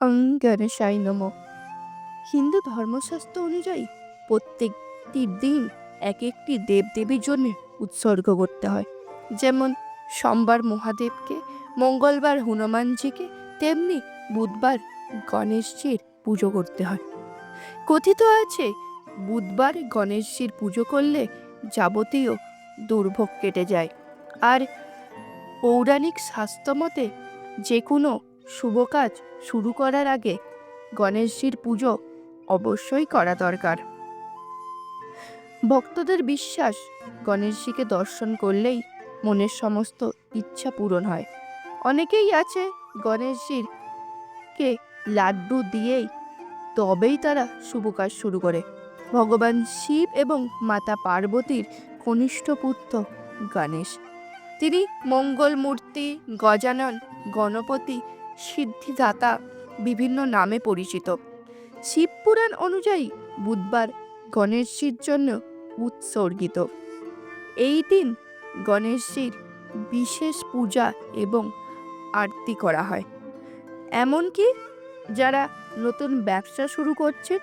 অং গণেশাই নম হিন্দু ধর্মশাস্ত্র অনুযায়ী প্রত্যেকটি দিন এক একটি দেবদেবীর জন্য উৎসর্গ করতে হয়। যেমন সোমবার মহাদেবকে, মঙ্গলবার হনুমানজিকে, তেমনি বুধবার গণেশজির পুজো করতে হয়। কথিত আছে, বুধবার গণেশজির পুজো করলে যাবতীয় দুর্ভোগ কেটে যায়। আর পৌরাণিক শাস্ত্র মতে যে কোনো শুভ কাজ শুরু করার আগে গণেশজির পুজো অবশ্যই করা দরকার। ভক্তদের বিশ্বাস, গণেশজিকে দর্শন করলেই মনের সমস্ত ইচ্ছা পূরণ হয়। অনেকেই আছে গণেশজির কে লাড্ডু দিয়েই তবেই তারা শুভ কাজ শুরু করে। ভগবান শিব এবং মাতা পার্বতীর কনিষ্ঠ পুত্র গণেশ। তিনি মঙ্গল মূর্তি, গজানন, গণপতি সিদ্ধিদাতা বিভিন্ন নামে পরিচিত। শিবপুরাণ অনুযায়ী বুধবার গণেশজির জন্য উৎসর্গিত। এই দিন গণেশজির বিশেষ পূজা এবং আরতি করা হয়। এমনকি যারা নতুন ব্যবসা শুরু করছেন,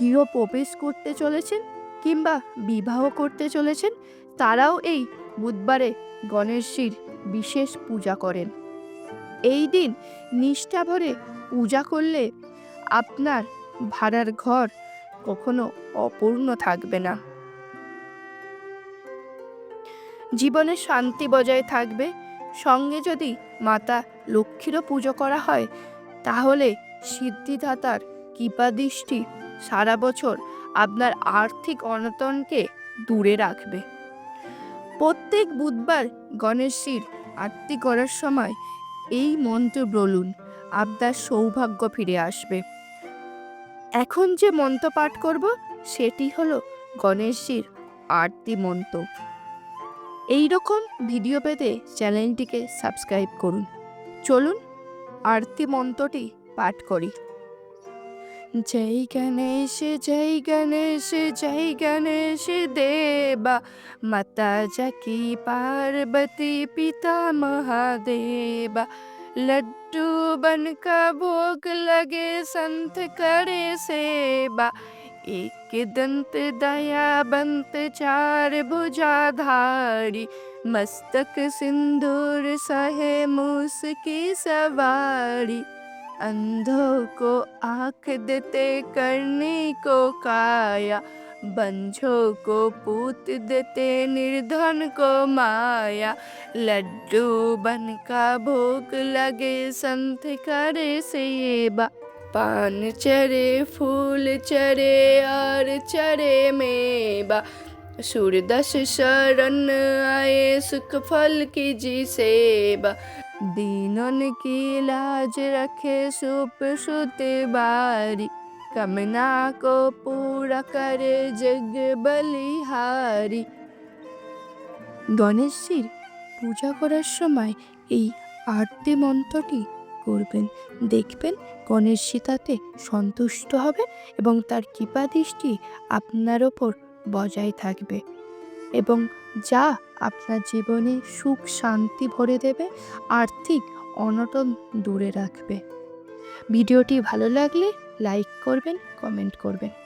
গৃহপ্রবেশ করতে চলেছেন কিংবা বিবাহ করতে চলেছেন, তারাও এই বুধবারে গণেশজির বিশেষ পূজা করেন। এই দিন নিষ্ঠা ভরে পূজা করলে আপনার ভাড়ার ঘর কখনো অপূর্ণ থাকবে না। জীবনে শান্তি বজায় থাকবে। সঙ্গে যদি মাতা লক্ষ্মীরও পুজো করা হয়, তাহলে সিদ্ধিদাতার কৃপাদৃষ্টি সারা বছর আপনার আর্থিক অনটনকে দূরে রাখবে। প্রত্যেক বুধবার গণেশজির আরতি করার সময় এই মন্ত্র বলুন আপনার সৌভাগ্য ফিরে আসবে। এখন যে মন্ত্র পাঠ করব, সেটি হলো গণেশজির আরতি মন্ত্র। এই রকম ভিডিও পেতে চ্যানেলটিকে সাবস্ক্রাইব করুন। চলুন, আরতি মন্ত্রটি পাঠ করি। जय गणेश जय गणेश जय गणेश देवा। माता जकी पार्वती पिता महादेवा। लड्डू बन का भोग लगे, संत करे सेवा। एक दंत दया बंत, चार भुजाधारी मस्तक सिंदूर सहे मूस की सवारी। अंधों को आँख देते करने को काया, बंझों को पूत देते निर्धन को माया। लड्डू बन का भोग लगे संत करे सेवा, पान चरे, फूल चरे और चरे मेवा। सूरदस शरण आए सुख फल की जी सेवा। દીનોન કી લાજ રખે સુપ સુતે બારી કમના કો પૂરા કરે જગ બલિહારી গণেশজির পূজা করার সময় এই আরতি মন্ত্রটি করবেন। দেখবেন গণেশজি তাতে সন্তুষ্ট হবে এবং তার কৃপা দৃষ্টি আপনার ওপর বজায় থাকবে। এবং যা আপনার জীবনে সুখ, শান্তি ভরে দেবে, আর্থিক অনটন দূরে রাখবে। ভিডিওটি ভালো লাগলে লাইক করবেন, কমেন্ট করবেন।